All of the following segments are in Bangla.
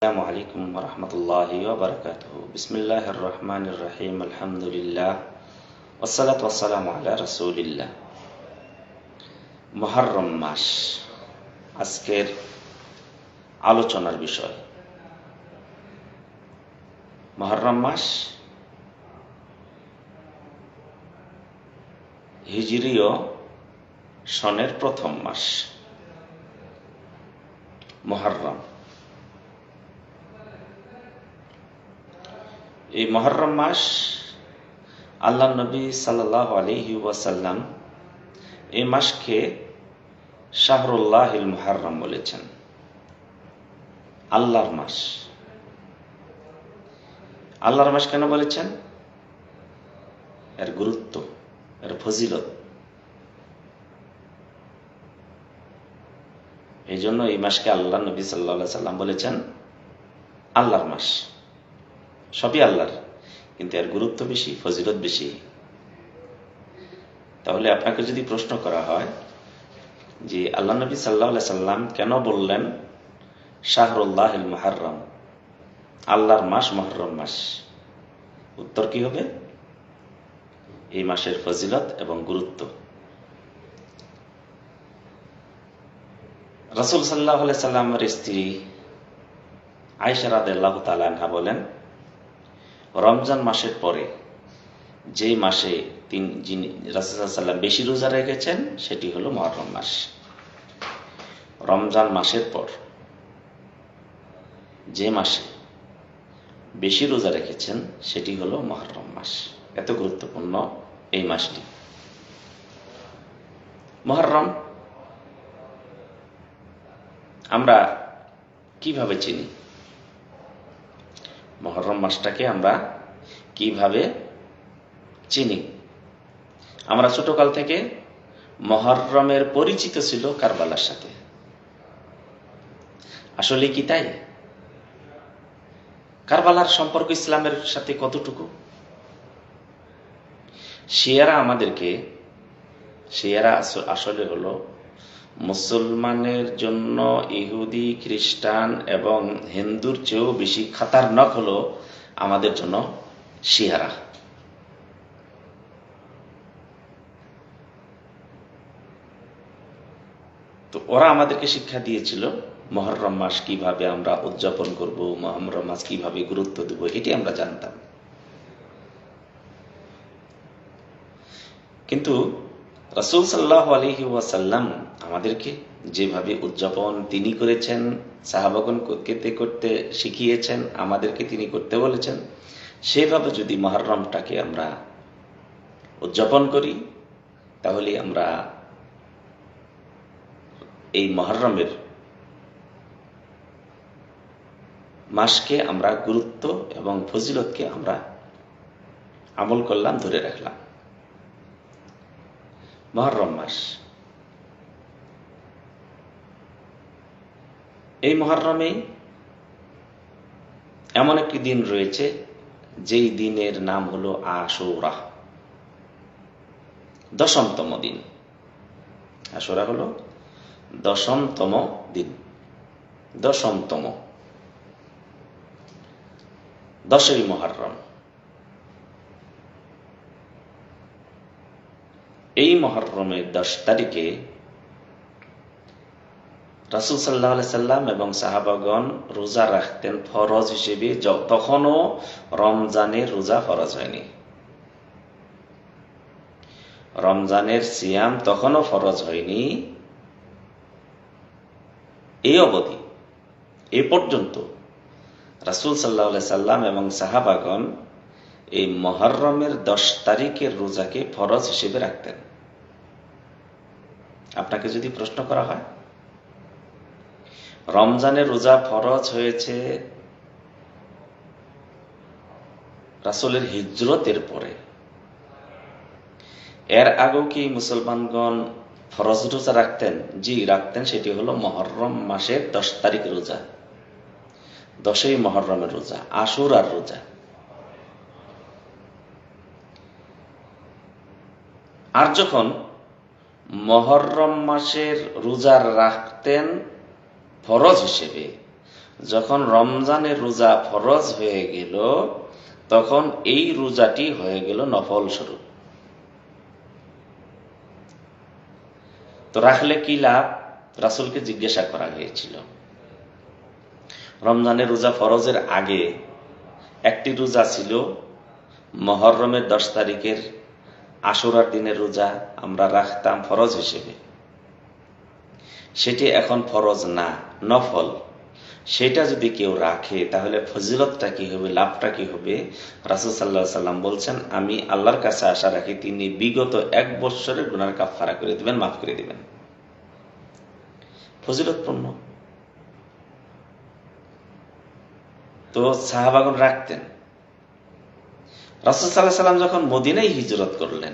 السلام عليكم ورحمة الله وبركاته بسم الله الرحمن الرحيم الحمد لله والصلاة والسلام على رسول الله মহরম মাস আজকের আলোচনার বিষয় মহরম মাস হিজরীয় সনের প্রথম মাস মহরম এই মহরম মাস আল্লাহ নবী সাল্লাহ আলহি ওয়াসাল্লাম এই মাসকে শাহরুল্লাহ মহরম বলেছেন। আল্লাহর মাস। আল্লাহর মাস কেন বলেছেন? এর গুরুত্ব, এর ফজিলত। এই জন্য এই মাসকে আল্লাহ নবী সাল্লা সাল্লাম বলেছেন আল্লাহর মাস। সবই আল্লাহর, কিন্তু এর গুরুত্ব বেশি, ফজিলত বেশি। তাহলে আপনাকে যদি প্রশ্ন করা হয় যে আল্লাহ নবী সাল্লাহ সাল্লাম কেন বললেন, শাহরুল্লাহ মহারম আল্লাহর মাস মহরম মাস? উত্তর কি হবে? এই মাসের ফজিলত এবং গুরুত্ব। রসুল সাল্লাহ সাল্লামের স্ত্রী আয়সারাদ আল্লাহ তালা বলেন রমজান মাসের পরে যে মাসে তিন যিনি বেশি রোজা রেখেছেন, সেটি হলো মহরম মাস। রমজান মাসের পর যে মাসে বেশি রোজা রেখেছেন, সেটি হলো মহরম মাস। এত গুরুত্বপূর্ণ এই মাসটি। মহরম আমরা কীভাবে চিনি? মহরম মাসটাকে আমরা কীভাবে চিনি? আমরা ছোটকাল থেকে মহরমের পরিচিত ছিল কারবালার সাথে। আসলে কি তাই? কারবালার সম্পর্ক ইসলামের সাথে কতটুকু? শিয়ারা আমাদেরকে, শিয়ারা আসলে হলো মুসলমানের জন্য ইহুদি, খ্রিস্টান এবং হিন্দুর চেয়েও বেশি খাতারনক হলো আমাদের জন্য শিয়ারা। তো ওরা আমাদেরকে শিক্ষা দিয়েছিল, মহরম মাস কীভাবে আমরা উদযাপন করব, মহরম মাস কীভাবে গুরুত্ব দেব, এটি আমরা জানতাম। কিন্তু রসুল সাল্লাহ আলহি ওয়াসাল্লাম আমাদেরকে যেভাবে উদযাপন তিনি করেছেন সাহাবাগন করতে করতে শিখিয়েছেন, আমাদেরকে তিনি করতে বলেছেন, সেভাবে যদি মহরমটাকে আমরা উদযাপন করি, তাহলে আমরা এই মহরমের মাসকে আমরা গুরুত্ব এবং ফজিলতকে আমরা আমল করলাম, ধরে রাখলাম। মহরম মাস এই মহরমে এমন একটি দিন রয়েছে, যেই দিনের নাম হলো আশুরা। দশমতম দিন। আশোরা হলো দশমতম দিন। দশমতম। দশই মহরম এই মহরমের দশ তারিখে রাসুল সাল্লাহ সাল্লাম এবং সাহাবাগন রোজা রাখতেন ফরজ হিসেবে তখনও রমজানের রোজা ফরজ হয়নি। রমজানের সিয়াম তখনও ফরজ হয়নি। এই অবধি, এ পর্যন্ত রাসুল সাল্লাহ সাল্লাম এবং সাহাবাগন এই মহরমের দশ তারিখের রোজাকে ফরজ হিসেবে রাখতেন। আপনাকে যদি প্রশ্ন করা হয়, রমজানের রোজা ফরজ হয়েছে রাসুলের হিজরতের পরে। এর আগেও কি মুসলমানগণ ফরজ রোজা রাখতেন? জি, রাখতেন, সেটি হলো মহরম মাসের দশ তারিখ রোজা। দশই মহরমের রোজা আশুর আর রোজা। আর যখন মহরম মাসের রোজার রাখতেন ফরজ হিসেবে। যখন রমজানের রোজা ফরজ হয়ে গেল, তখন এই রোজাটি হয়ে গেল নফল স্বরূপ তো রাখলে কি লাভ? রাসুলকে জিজ্ঞাসা করা হয়েছিল। রমজানের রোজা ফরজের আগে একটি রোজা ছিল মহরমের দশ তারিখের আশুরার দিনের রোজা আমরা রাখতাম ফরজ হিসেবে। সেটি এখন ফরজ না, নফল। সেটা যদি কেউ রাখে, তাহলে ফজিলতটা কি হবে, লাভটা কি হবে? রাসুল সাল্লাহ সাল্লাম বলছেন, আমি আল্লাহর কাছে আশা রাখি, তিনি বিগত এক বৎসরের গুনার কাফারা করে দিবেন, মাফ করে দিবেন। ফজিলতপূর্ণ। তো সাহাবাগন রাখতেন। রাসুল সাল্লাহ সাল্লাম যখন মদিনাই হিজরত করলেন,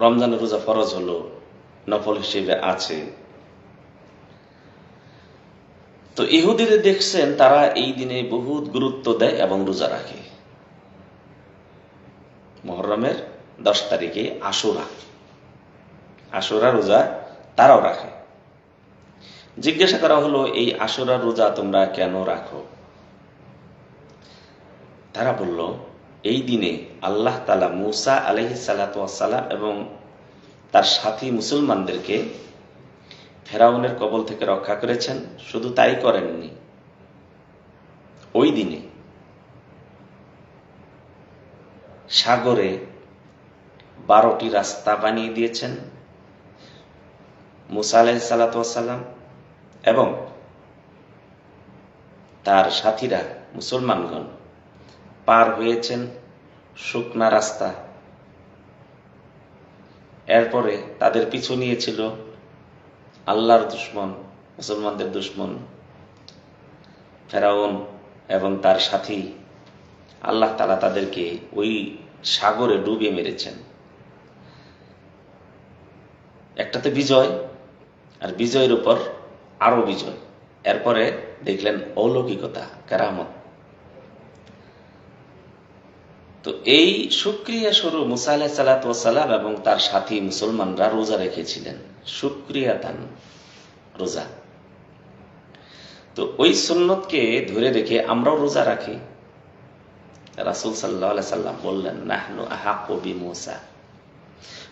রমজানের রোজা ফরজ হলো, নফল হিসেবে আছে। তো ইহুদিদের দেখছেন, তারা এই দিনে বহুত গুরুত্ব দেয় এবং রোজা রাখে। মহরমের দশ তারিখে আশুরা। আশুরা রোজা তারাও রাখে। জিজ্ঞাসা করা হলো, এই আশুরা রোজা তোমরা কেন রাখো? তারা বলল, এই দিনে আল্লাহ তালা মুসা আলহি সালাতাম এবং তার সাথী মুসলমানদেরকে ফেরাউনের কবল থেকে রক্ষা করেছেন। শুধু তাই করেননি। ওই দিনে সাগরে বারোটি রাস্তা বানিয়ে দিয়েছেন মুসা আলহ সালাতাম এবং তার সাথীরা, মুসলমানগণ। পার হয়েছেন শুকনা রাস্তা। এরপরে তাদের পিছু নিয়েছিল আল্লাহর দুশ্মন, মুসলমানদের দুশ্মন, ফেরাউন এবং তার সাথী। আল্লাহ তালা তাদেরকে ওই সাগরে ডুবে মেরেছেন। একটাতে বিজয় আর বিজয়ের উপর আরও বিজয়। এরপরে দেখলেন অলৌকিকতা, কেরামত। তো এই সুক্রিয়া স্বরূপ মুসা আলাহ সালাতাম এবং তার সাথী মুসলমানরা রোজা রেখেছিলেন। সুক্রিয়া দান, রোজা। তো ওই সুন্নতকে ধরে রেখে আমরাও রোজা রাখি। রাসুল সাল্লাহ সাল্লাম বললেন, নাহনু আহাকবি মুসা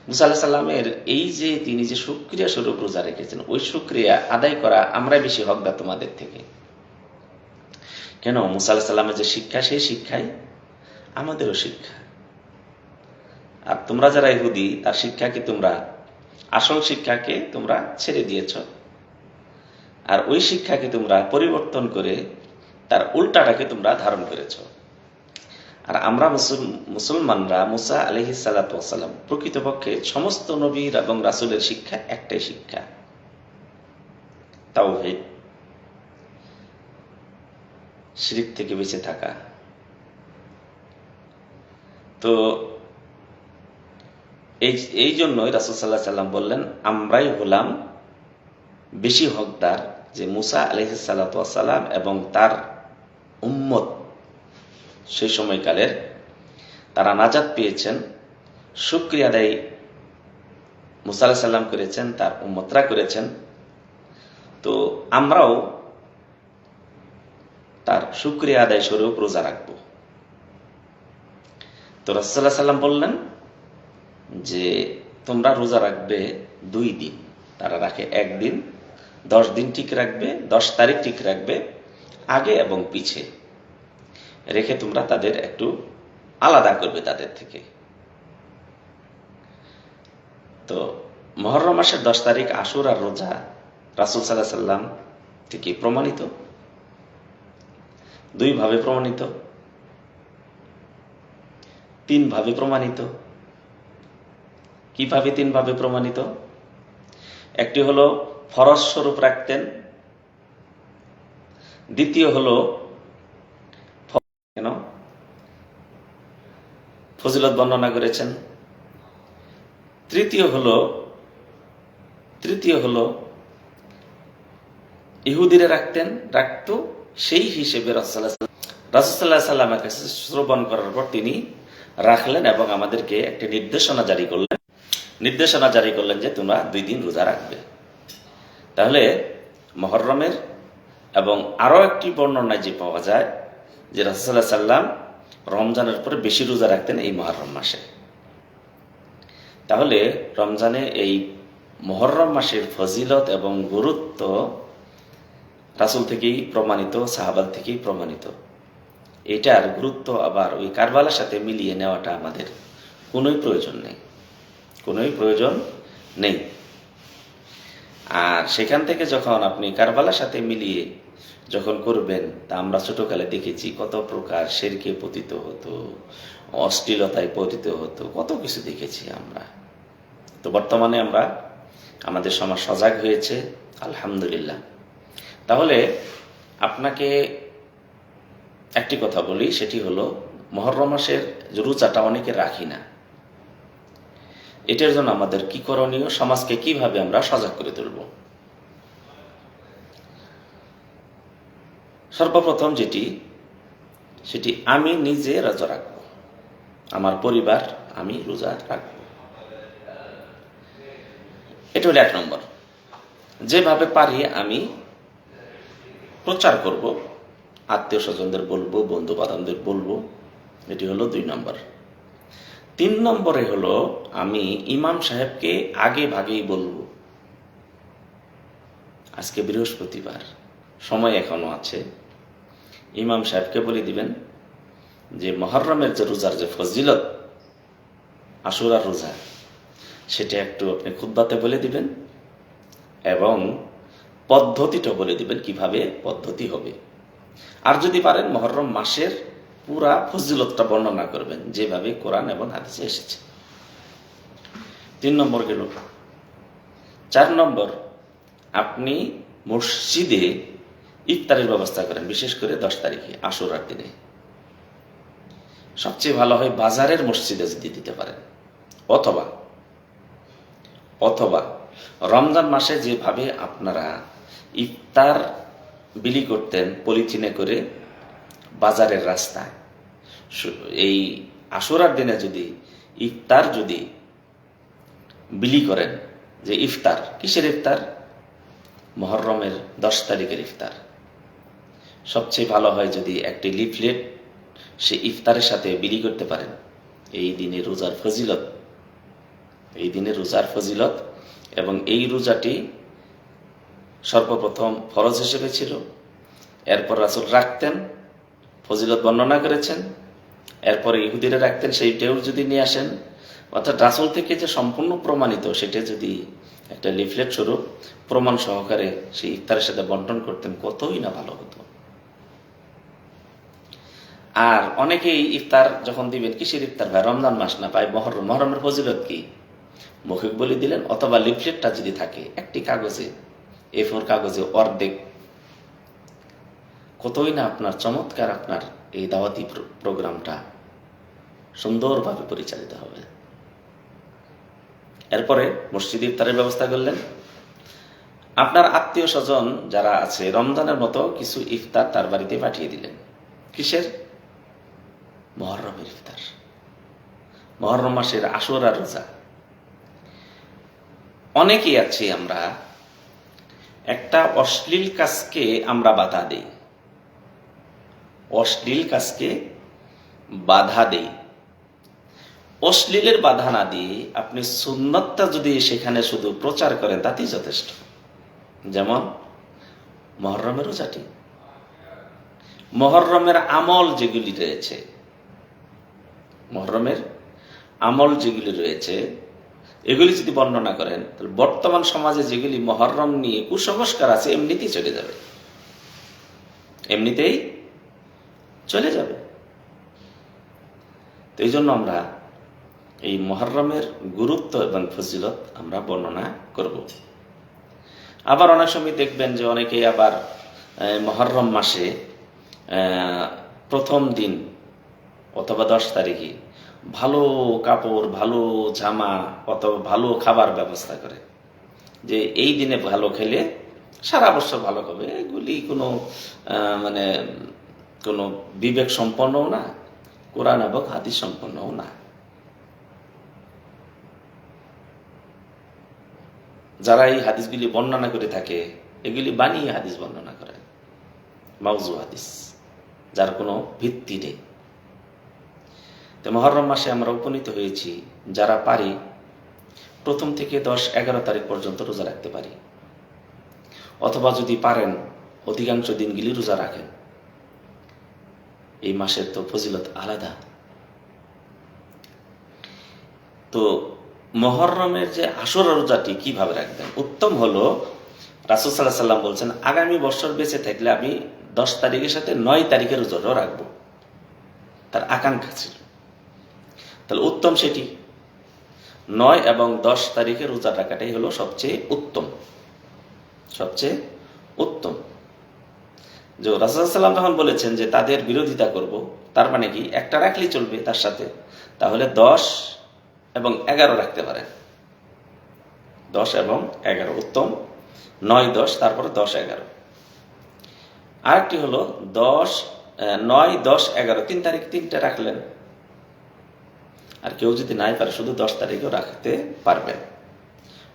মুসা আল্লাহ সাল্লামের এই যে তিনি যে সুক্রিয়া স্বরূপ রোজা রেখেছেন, ওই সুক্রিয়া আদায় করা আমরা বেশি হকদার তোমাদের থেকে। কেন? মুসা আল্লাহ সাল্লামের যে শিক্ষা, সেই শিক্ষাই আমাদেরও শিক্ষা। আর তোমরা যারা ইহুদি, তার শিক্ষাকে তোমরা? আসল শিক্ষাকে তোমরা ছেড়ে দিয়েছ। আর ওই শিক্ষাকে তোমরা পরিবর্তন করে তার উল্টাটাকে তোমরা ধারণ করেছ। আর আমরা মুসলমানরা মুসা আলহি সালাতাম প্রকৃতপক্ষে সমস্ত নবীর এবং রাসুলের শিক্ষা একটাই শিক্ষা। তাও শিরিক থেকে বেঁচে থাকা। তো এই এই জন্যই রাসুল সাল্লাহ সাল্লাম বললেন, আমরাই হলাম বেশি হকদার যে মুসা আলহিসাল্লাম এবং তার উম্মত সেই সময়কালের। তারা নাজাদ পেয়েছেন সুক্রিয়া আদায় মুসা সাল্লাম করেছেন, তার উম্মতরা করেছেন। তো আমরাও তার সুক্রিয়া আদায় স্বরূপ রোজা রাখব। তো রসাল্লাহ সাল্লাম বললেন যে, তোমরা রোজা রাখবে দুই দিন। তারা রাখে একদিন, দশ দিন ঠিক রাখবে, দশ তারিখ ঠিক রাখবে, আগে এবং পিছে। রেখে তোমরা তাদের একটু আলাদা করবে তাদের থেকে। তো মহরম মাসের দশ তারিখ আসুর আর রোজা রাসুল সাল্লাহ সাল্লাম থেকে প্রমাণিত। দুইভাবে প্রমাণিত। তিনভাবে প্রমাণিত। কীভাবে তিনভাবে প্রমাণিত? একটি হলো, ফরজ স্বরূপ রাখতেন। দ্বিতীয় হলো, কেন? ফজিলত বর্ণনা করেছেন। তৃতীয় হলো তৃতীয় হলো, ইহুদিরে রাখতেন, রাখত সেই হিসেবে রাসুসাল্লাহ সাল্লামের কাছে শ্রবণ করার পর তিনি রাখলেন এবং আমাদেরকে একটি নির্দেশনা জারি করলেন। নির্দেশনা জারি করলেন যে তোমরা দুই দিন রোজা রাখবে। তাহলে মহরমের এবং আরও একটি বর্ণনায় যে পাওয়া যায় যে রাসুল্লাহ সাল্লাম রমজানের পরে বেশি রোজা রাখতেন এই মহরম মাসে। তাহলে রমজানে এই মহরম মাসের ফজিলত এবং গুরুত্ব রাসুল থেকেই প্রমাণিত সাহাবাদ থেকেই প্রমাণিত। এটার গুরুত্ব আবার ওই কারবালার সাথে মিলিয়ে নেওয়াটা আমাদের কোনোই প্রয়োজন নেই। কোনোই প্রয়োজন নেই। আর সেখান থেকে যখন আপনি কারবালার সাথে মিলিয়ে যখন করবেন, তা আমরা ছোটকালে দেখেছি, কত প্রকার শেরকে পতিত হতো, অশ্লীলতায় পতিত হতো, কত কিছু দেখেছি আমরা। তো বর্তমানে আমরা, আমাদের সমাজ সজাগ হয়েছে, আলহামদুলিল্লাহ। তাহলে আপনাকে একটি কথা বলি, সেটি হলো, মহরম মাসের রোজাটা অনেকে রাখি না। এটার জন্য আমাদের কি করণীয়, সমাজকে কীভাবে আমরা সজাগ করে তুলব? সর্বপ্রথম যেটি, সেটি আমি নিজে রোজা রাখব। আমার পরিবার, আমি রোজা রাখব। এটা হলো এক নম্বর। যেভাবে পারি আমি প্রচার করব আত্মীয় স্বজনদের বলব বন্ধু বান্ধবদের বলব, এটি হলো দুই নম্বর। তিন নম্বরে হলো আমি ইমাম সাহেবকে আগে ভাগেই বলব। আজকে বৃহস্পতিবার, সময় এখনও আছে। ইমাম সাহেবকে বলে দিবেন যে, মহরমের যে রোজার যে ফজিলত, আশুরার রোজা, সেটা একটু আপনি খুদ্বাতে বলে দিবেন এবং পদ্ধতিটা বলে দিবেন কীভাবে পদ্ধতি হবে। আর যদি পারেন, মহরম মাসের পুরা ফজিলতটা বর্ণনা করবেন, যেভাবে কোরআন এবং হাদিসে এসেছে। তিন নম্বর গেল। চার নম্বর, আপনি মসজিদে ইফতারের ব্যবস্থা করেন, বিশেষ করে দশ তারিখে আশুরার দিনে। সবচেয়ে ভালো হয় বাজারের মসজিদে যদি দিতে পারেন। অথবা অথবা রমজান মাসে যেভাবে আপনারা ইফতার বিলি করতেন পলিথিনে করে বাজারের রাস্তায়। এই আশুরার দিনে যদি, ইফতার যদি বিলি করেন, যে ইফতার, কিসের ইফতার? মহরমের দশ তারিখের ইফতার। সবচেয়ে ভালো হয় যদি একটি লিফলেট সে ইফতারের সাথে বিলি করতে পারেন। এই দিনে রোজার ফজিলত। এই দিনে রোজার ফজিলত এবং এই রোজাটি সর্বপ্রথম ফরজ হিসেবে ছিল। এরপর রাসুল রাখতেন, ফজিলত বর্ণনা করেছেন। এরপরে ইহুদিরা রাখতেন, সেই সেইটাও যদি নিয়ে আসেন। অর্থাৎ রাসুল থেকে যে সম্পূর্ণ প্রমাণিত, সেটা যদি একটা লিফলেট স্বরূপ প্রমাণ সহকারে সেই ইফতারের সাথে বন্টন করতেন, কতই না ভালো হতো। আর অনেকেই ইফতার যখন দিবেন, কিসের ইফতার ভাই? রমজান মাস না পায় মহরম। মহরমের ফজিলত কি? মৌখিক বলে দিলেন, অথবা লিফলেটটা যদি থাকে, একটি কাগজে এ ফোর কাগজে অর্ধেক। কতই না আপনার চমৎকার আপনার এই দাওয়াতি প্রোগ্রামটা সুন্দরভাবে পরিচালিত হবে। এরপরে মসজিদ ইফতারের ব্যবস্থা করলেন। আপনার আত্মীয় স্বজন যারা আছে, রমজানের মতো কিছু ইফতার তার বাড়িতে পাঠিয়ে দিলেন। কিসের? মহরমের ইফতার। মহরম মাসের আসর আর রোজা। অনেকেই আছি আমরা একটা অশ্লীল কাজকে আমরা বাধা দেই। অশ্লীল কাজকে বাধা দেই। অশ্লীলের বাধা না দিয়ে আপনি সুন্নতটা যদি সেখানে শুধু প্রচার করেন, তাতেই যথেষ্ট। যেমন মহরমের রোজাটি। মহরমের আমল যেগুলি রয়েছে, মহরমের আমল যেগুলি রয়েছে এগুলি যদি বর্ণনা করেন, তাহলে বর্তমান সমাজে যেগুলি মহরম নিয়ে কুসংস্কার আছে, এমনিতেই চলে যাবে। এমনিতেই চলে যাবে। তো এই জন্য আমরা এই মহরমের গুরুত্ব এবং ফজিলত আমরা বর্ণনা করব। আবার অনেক সময় দেখবেন যে অনেকে আবার মহরম মাসে প্রথম দিন অথবা দশ তারিখে ভালো কাপড়, ভালো জামা অথবা ভালো খাবার ব্যবস্থা করে। যে এই দিনে ভালো খেলে সারা বছর ভালো হবে এগুলি কোনো মানে কোনো বিবেক সম্পন্নও না, কোরআন এবং হাদিস সম্পন্নও না। যারা এই হাদিসগুলি বর্ণনা করে থাকে, এগুলি বানিয়ে হাদিস বর্ণনা করে, মাউজু হাদিস, যার কোনো ভিত্তি নেই। তো মহরম মাসে আমরা উপনীত হয়েছি যারা পারি, প্রথম থেকে দশ এগারো তারিখ পর্যন্ত রোজা রাখতে পারি। অথবা যদি পারেন, অধিকাংশ দিনগুলি রোজা রাখেন। এই মাসের তো ফজিলত আলাদা। তো মহরমের যে আসর রোজাটি কীভাবে রাখবেন? উত্তম হলো, রাসুল সাল্লাহ সাল্লাম বলছেন, আগামী বছর বেঁচে থাকলে আমি দশ তারিখের সাথে নয় তারিখের রোজাটাও রাখব। তার আকাঙ্ক্ষা ছিল। তাহলে উত্তম সেটি। নয় এবং দশ তারিখে রোজা রাখাটাই হলো সবচেয়ে উত্তম। সবচেয়ে উত্তম। যে রাসুলাম যখন বলেছেন যে তাদের বিরোধিতা করব, তার মানে কি? একটা রাখলেই চলবে তার সাথে। তাহলে দশ এবং এগারো রাখতে পারেন। দশ এবং এগারো উত্তম। নয় দশ, তারপরে দশ এগারো। আরেকটি হলো দশ নয় দশ এগারো, তিন তারিখ তিনটা রাখলেন। আর কেউ যদি নাই পারে, শুধু দশ তারিখেও রাখতে পারবেন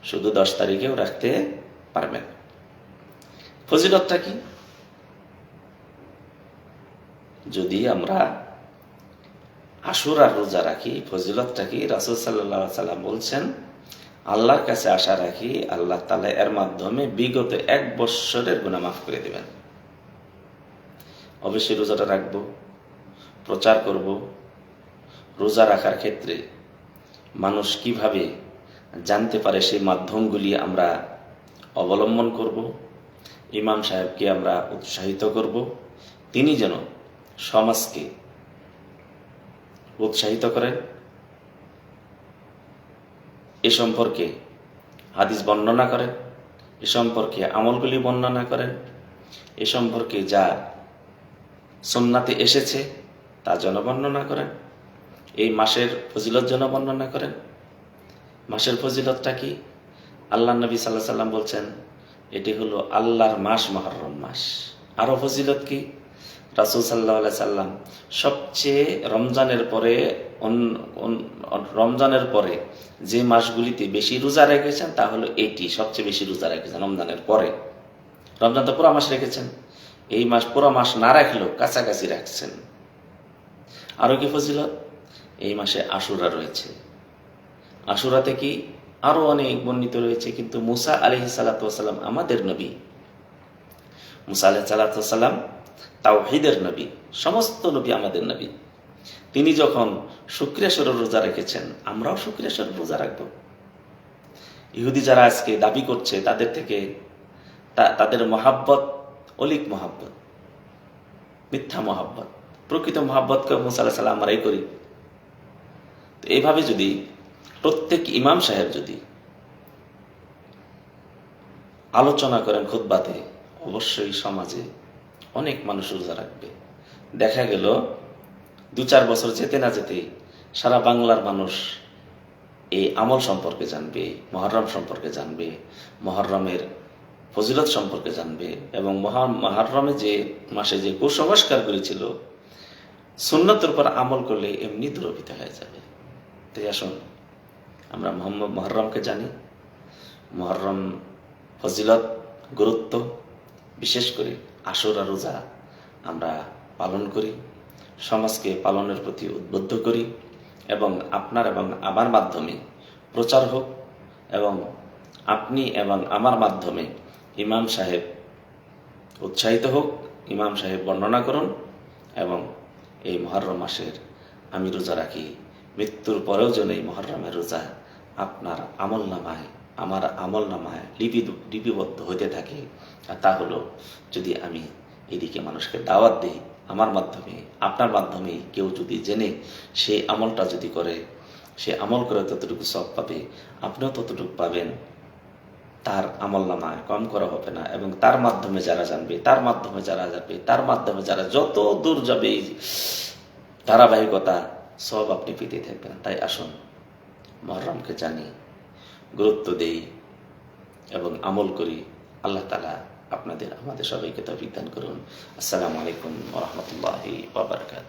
শুধু দশ তারিখেও রাখতে পারবেন ফজিলতটা কি? যদি আমরা আশুরার রোজা রাখি, ফজিলতটা কি? রাসুল সাল্লাহ সাল্লাম বলছেন, আল্লাহর কাছে আশা রাখি, আল্লাহ তালা এর মাধ্যমে বিগত এক বৎসরের গুণা মাফ করে দেবেন। অবশ্যই রোজাটা রাখব, প্রচার করব রোজা রাখার ক্ষেত্রে মানুষ কীভাবে জানতে পারে সেই মাধ্যমগুলি আমরা অবলম্বন করব? ইমাম সাহেবকে আমরা উৎসাহিত করব। তিনি যেন সমাজকে উৎসাহিত করেন। এ সম্পর্কে হাদিস বর্ণনা করেন। এ সম্পর্কে আমলগুলি বর্ণনা করেন। এ সম্পর্কে যা সন্নাতে এসেছে তা যেন বর্ণনা করেন। এই মাসের ফজিলত যেন বর্ণনা করেন? মাসের ফজিলতটা কি? আল্লাহ নবী সাল্লাহ সাল্লাম বলছেন, এটি হলো আল্লাহর মাস, মহরম মাস। আরও ফজিলত কি? রাসুল সাল্লাহ সাল্লাম সবচেয়ে রমজানের পরে রমজানের পরে যে মাসগুলিতে বেশি রোজা রেখেছেন, তা হলো এটি সবচেয়ে বেশি রোজা রেখেছেন, রমজানের পরে। রমজান তো পুরো মাস রেখেছেন। এই মাস পুরো মাস না রাখলেও কাছাকাছি রাখছেন। আরও কি ফজিলত? এই মাসে আশুরা রয়েছে। আশুরাতে কি আরও অনেক বর্ণিত রয়েছে, কিন্তু মুসা আলহি সালাতাম আমাদের নবী। মুসা আলহ সালাতাম তাওহিদের নবী, সমস্ত নবী আমাদের নবী। তিনি যখন শুক্রেশ্বরের রোজা রেখেছেন, আমরাও শুক্রেশ্বরের রোজা রাখব। ইহুদি যারা আজকে দাবি করছে, তাদের থেকে তাদের মহাব্বত, অলিক মহাব্বত, মিথ্যা মহাব্বত, প্রকৃত মহাব্বতকে মুসা আলাহ সাল্লাম আমরাই করি। এইভাবে যদি, প্রত্যেক ইমাম সাহেব যদি আলোচনা করেন খুদ্বাতে অবশ্যই সমাজে অনেক মানুষ রোজা রাখবে। দেখা গেল, দু চার বছর যেতে না যেতেই সারা বাংলার মানুষ এই আমল সম্পর্কে জানবে, মহরম সম্পর্কে জানবে, মহরমের ফজিলত সম্পর্কে জানবে এবং মহা, মহরমে যে মাসে যে কুসংস্কার করেছিল, সুন্নতের উপর আমল করলে এমনি দুরবিত হয়ে যাবে। তাই আসুন আমরা মোহাম্মদ মহরমকে জানি। মহরম ফজিলত, গুরুত্ব, বিশেষ করে আশুরা রোজা আমরা পালন করি, সমাজকে পালনের প্রতি উদ্বুদ্ধ করি এবং আপনার এবং আমার মাধ্যমে প্রচার হোক এবং আপনি এবং আমার মাধ্যমে ইমাম সাহেব উৎসাহিত হোক, ইমাম সাহেব বর্ণনা করুন এবং এই মহরম মাসের আমি রোজা রাখি। মৃত্যুর পরেও যেন এই মহরমের রোজা আপনার আমল নামায় আমার আমল নামায় লিপি লিপিবদ্ধ হতে থাকে। আর তা হলো, যদি আমি এদিকে মানুষকে দাওয়াত দিই, আমার মাধ্যমে, আপনার মাধ্যমে কেউ যদি জেনে সে আমলটা যদি করে, সে আমল করে ততটুকু সব পাবে, আপনিও ততটুকু পাবেন। তার আমল নামায় কম করা হবে না এবং তার মাধ্যমে যারা জানবে, তার মাধ্যমে যারা যাবে তার মাধ্যমে যারা যত দূর যাবে, এই ধারাবাহিকতা সব আপনি পেতে থাকবেন। তাই আসুন, মহরমকে জানি, গুরুত্ব দেই এবং আমল করি। আল্লাহ তালা আপনাদের, আমাদের সবাইকে তো দান করুন। আসসালামু আলাইকুম রহমতুল্লাহি বাবরকাত